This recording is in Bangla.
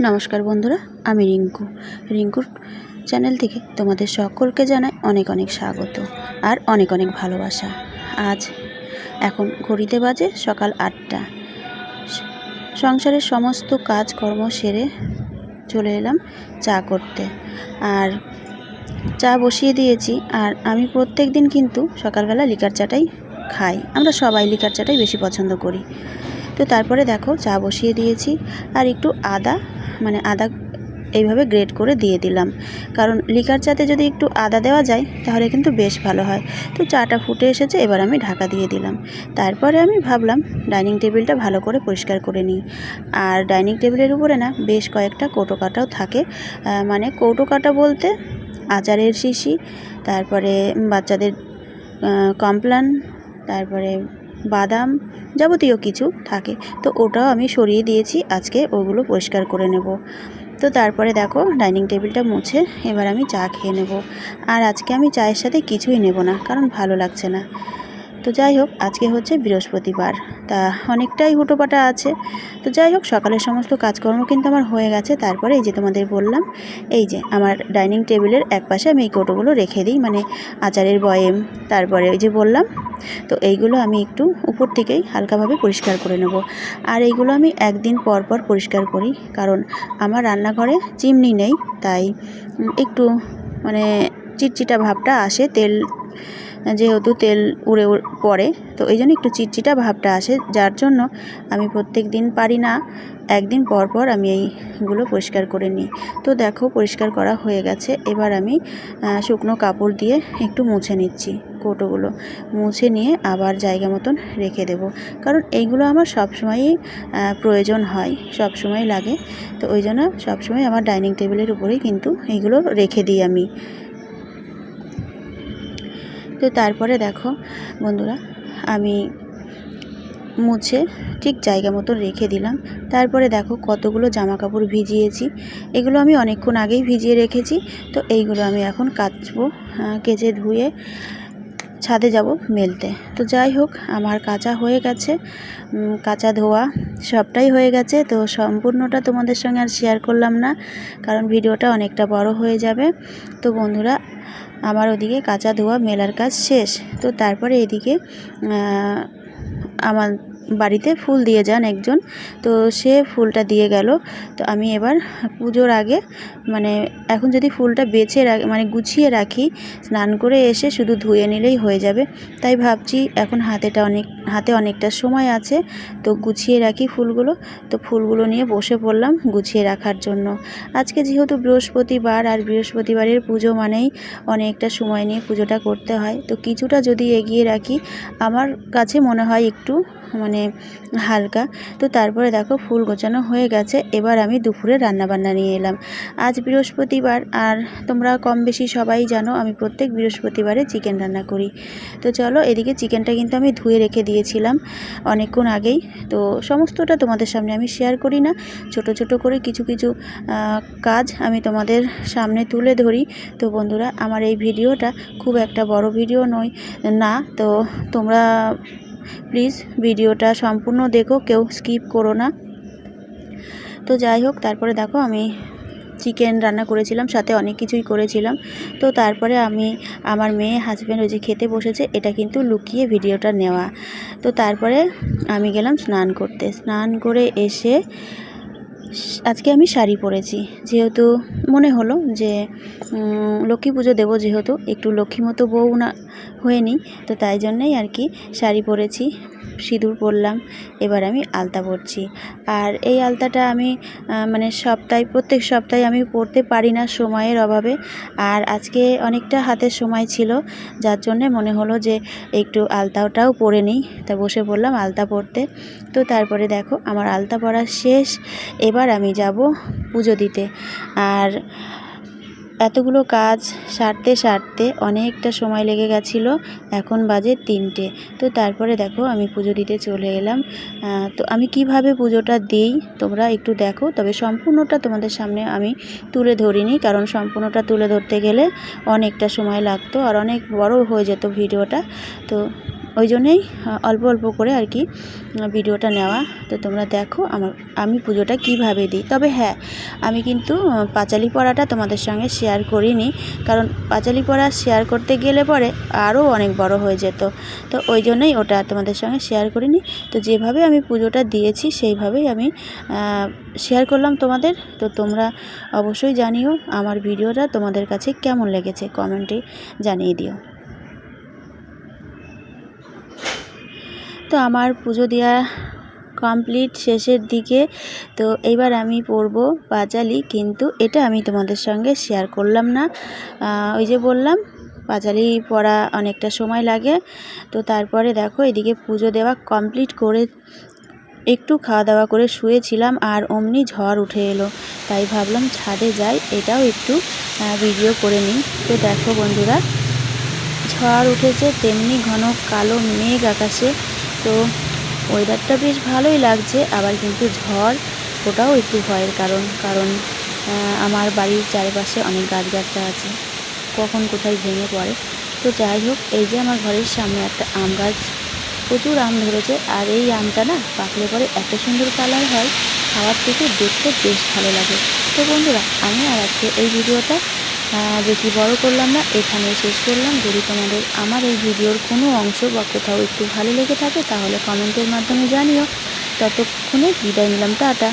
নমস্কার বন্ধুরা, আমি রিঙ্কু। রিঙ্কুর চ্যানেল থেকে তোমাদের সকলকে জানাই অনেক অনেক স্বাগত আর অনেক অনেক ভালোবাসা। আজ এখন ঘড়িতে বাজে সকাল আটটা। সংসারের সমস্ত কাজকর্ম সেরে চলে এলাম চা করতে। আর চা বসিয়ে দিয়েছি আর আমি প্রত্যেক দিন কিন্তু সকালবেলা লিকার চাটাই খাই। আমরা সবাই লিকার চাটাই বেশি পছন্দ করি। তো তারপরে দেখো চা বসিয়ে দিয়েছি আর একটু আদা মানে আদা এইভাবে গ্রেট করে দিয়ে দিলাম। কারণ লিকার চাতে যদি একটু আদা দেওয়া যায়, তাহলে কিন্তু বেশ ভালো হয়। তো চাটা ফুটে এসেছে, এবার আমি ঢাকা দিয়ে দিলাম। তারপরে আমি ভাবলাম ডাইনিং টেবিলটা ভালো করে পরিষ্কার করে নিই। আর ডাইনিং টেবিলের উপরে না বেশ কয়েকটা কৌটো কাটাও থাকে। মানে কৌটো কাটা বলতে আচারের শিশি, তারপরে বাচ্চাদের কমপ্লান, তারপরে বাদাম যাবতীয় কিছু থাকে। তো ওটাও আমি সরিয়ে দিয়েছি। আজকে ওগুলো পরিষ্কার করে নেব। তো তারপরে দেখো, ডাইনিং টেবিলটা মুছে এবার আমি চা খেয়ে নেব। আর আজকে আমি চায়ের সাথে কিছুই নেব না, কারণ ভালো লাগছে না। তো যাই হোক, আজকে হচ্ছে বৃহস্পতিবার। তা অনেকটাই হুটোপাটা আছে। তো যাই হোক, সকালের সমস্ত কাজকর্ম কিন্তু আমার হয়ে গেছে। তারপরে এই যে তোমাদের বললাম, এই যে আমার ডাইনিং টেবিলের এক পাশে আমি এই কৌটোগুলো রেখে দিই মানে আচারের বয়েম, তারপরে ওই যে বললাম, তো এইগুলো আমি একটু উপর থেকেই হালকাভাবে পরিষ্কার করে নেব। আর এইগুলো আমি একদিন পর পর পরিষ্কার করি, কারণ আমার রান্নাঘরে চিমনি নেই, তাই একটু মানে চিটচিটা ভাবটা আসে, তেল যেহেতু তেল উড়ে পড়ে, তো এই জন্য একটু চিটচিটা ভাবটা আসে। যার জন্য আমি প্রত্যেক দিন পারি না, একদিন পর পর আমি এইগুলো পরিষ্কার করে নিই। তো দেখো, পরিষ্কার করা হয়ে গেছে। এবার আমি শুকনো কাপড় দিয়ে একটু মুছে নিচ্ছি কৌটোগুলো। মুছে নিয়ে আবার জায়গা মতন রেখে দেব। কারণ এইগুলো আমার সবসময়ই প্রয়োজন হয় সব সময় লাগে। তো ওই জন্য সবসময় আমার ডাইনিং টেবিলের উপরেই কিন্তু এইগুলো রেখে দিই আমি। তো তারপরে দেখো, বন্ধুরা, আমি মুছে ঠিক জায়গা মতো রেখে দিলাম। তারপরে দেখো কতগুলো জামা কাপড় ভিজিয়েছি। এগুলো আমি অনেকক্ষণ আগেই ভিজিয়ে রেখেছি। তো এইগুলো আমি এখন কাচবো কেচে ধুয়ে ছাদে যাব মেলতে। তো যাই হোক, আমার কাঁচা হয়ে গেছে। কাঁচা ধোয়া সবটাই হয়ে গেছে। তো সম্পূর্ণটা তোমাদের সঙ্গে আর শেয়ার করলাম না, কারণ ভিডিওটা অনেকটা বড় হয়ে যাবে। তো বন্ধুরা আমার ওদিকে কাঁচা ধোয়া মেলার কাজ শেষ। তো তারপরে এদিকে আমার বাড়িতে ফুল দিয়ে যান একজন। তো সে ফুলটা দিয়ে গেল। তো আমি এবার পুজোর আগে মানে এখন যদি ফুলটা বেছে রাখি মানে গুছিয়ে রাখি, স্নান করে এসে শুধু ধুয়ে নিলেই হয়ে যাবে। তাই ভাবছি এখন হাতেটা অনেক, হাতে অনেকটা সময় আছে, তো গুছিয়ে রাখি ফুলগুলো। তো ফুলগুলো নিয়ে বসে পড়লাম গুছিয়ে রাখার জন্য। আজকে যেহেতু বৃহস্পতিবার আর বৃহস্পতিবারের পুজো মানেই অনেকটা সময় নিয়ে পুজোটা করতে হয়, তো কিছুটা যদি এগিয়ে রাখি, আমার কাছে মনে হয় একটু মানে হালকা। তো তারপরে দেখো ফুল গোছানো হয়ে গেছে, এবার আমি দুপুরে রান্নাবান্না নিয়ে এলাম। আজ বৃহস্পতিবার আর তোমরা কম বেশি সবাই জানো, আমি প্রত্যেক বৃহস্পতিবারে চিকেন রান্না করি। তো চলো, এদিকে চিকেনটা কিন্তু আমি ধুয়ে রেখে দিয়েছিলাম অনেকক্ষণ আগেই। তো সমস্তটা তোমাদের সামনে আমি শেয়ার করি না, ছোট ছোট করে কিছু কিছু কাজ আমি তোমাদের সামনে তুলে ধরি। তো বন্ধুরা, আমার এই ভিডিওটা খুব একটা বড় ভিডিও নয়, না, তো তোমরা প্লিজ ভিডিওটা সম্পূর্ণ দেখো, কেউ স্কিপ করো না। তো যাই হোক, তারপরে দেখো আমি চিকেন রান্না করেছিলাম, সাথে অনেক কিছুই করেছিলাম। তো তারপরে আমি, আমার মেয়ে হাজব্যান্ড ওই যে খেতে বসেছে, এটা কিন্তু লুকিয়ে ভিডিওটা নেওয়া। তো তারপরে আমি গেলাম স্নান করতে। স্নান করে এসে আজকে আমি শাড়ি পরেছি। যেহেতু মনে হলো যে লক্ষ্মী পুজো দেবো যেহেতু, একটু লক্ষ্মী মতো বউ না হয়ে নিই তো তাই জন্যেই আর কি শাড়ি পরেছি, সিঁদুর পরলাম, এবার আমি আলতা পরছি। আর এই আলতাটা আমি মানে সপ্তাহে, প্রত্যেক সপ্তাহে আমি পরতে পারি না সময়ের অভাবে। আর আজকে অনেকটা হাতের সময় ছিল, যার জন্যে মনে হলো যে, একটু আলতাটাও পরে নিই। তা বসে পড়লাম আলতা পরতে। তো তারপরে দেখো, আমার আলতা পরা শেষ। এবার আমি যাব পুজো দিতে। আর এতগুলো কাজ সারতে সারতে অনেকটা সময় লেগে গেছিল। এখন বাজে তিনটে। তো তারপরে দেখো আমি পুজো দিতে চলে এলাম। তো আমি কীভাবে পুজোটা দিই তোমরা একটু দেখো। তবে সম্পূর্ণটা তোমাদের সামনে আমি তুলে ধরিনি। কারণ সম্পূর্ণটা তুলে ধরতে গেলে অনেকটা সময় লাগতো আর অনেক বড় হয়ে যেত ভিডিওটা। তো ওই জন্যেই অল্প অল্প করে আর কি ভিডিওটা নেওয়া। তো তোমরা দেখো আমার, আমি পুজোটা কীভাবে দিই। তবে হ্যাঁ আমি কিন্তু পাঁচালি পড়াটা তোমাদের সঙ্গে শেয়ার করিনি। কারণ পাঁচালি পড়া শেয়ার করতে গেলে পরে আরও অনেক বড় হয়ে যেত। তো ওই জন্যই ওটা তোমাদের সঙ্গে শেয়ার করিনি। তো যেভাবে আমি পুজোটা দিয়েছি, সেইভাবেই আমি শেয়ার করলাম তোমাদের। তো তোমরা অবশ্যই জানিও আমার ভিডিওটা তোমাদের কাছে কেমন লেগেছে। কমেন্টে জানিয়ে দিও। তো আমার পুজো দেওয়া কমপ্লিট শেষের দিকে। তো এইবার আমি পরব পাঁচালি, কিন্তু এটা আমি তোমাদের সঙ্গে শেয়ার করলাম না। ওই যে বললাম, পাঁচালি পরা অনেকটা সময় লাগে। তো তারপরে দেখো, এদিকে পুজো দেওয়া কমপ্লিট করে একটু খাওয়া দাওয়া করে শুয়েছিলাম আর অমনি ঝড় উঠে এলো। তাই ভাবলাম ছাদে যাই, এটাও একটু ভিডিও করে নিই। তো দেখো বন্ধুরা, ঝড় উঠেছে, তেমনি ঘন কালো মেঘ আকাশে। তো ওয়েদারটা বেশ ভালোই লাগছে, আবার কিন্তু ঝড় ওটাও একটু ভয়ের কারণ কারণ আমার বাড়ির চারিপাশে অনেক গাছগাছরা আছে, কখন কোথায় ভেঙে পড়ে। তো যাই হোক, এই যে আমার ঘরের সামনে একটা আম গাছ, প্রচুর আম ধরেছে, আর এই আমটা না পাকলে পরে এত সুন্দর কালার হয়, খাওয়ার থেকে দেখতে বেশ ভালো লাগে। তো বন্ধুরা, আমি আর আজকে এই ভিডিওটা বেশি বড় করলাম না এখানে শেষ করলাম। যদি তোমাদের আমার এই ভিডিওর কোনো অংশ বা কোথাও একটু ভালো লেগে থাকে, তাহলে কমেন্টের মাধ্যমে জানিও। ততক্ষণে বিদায় নিলাম, টাটা।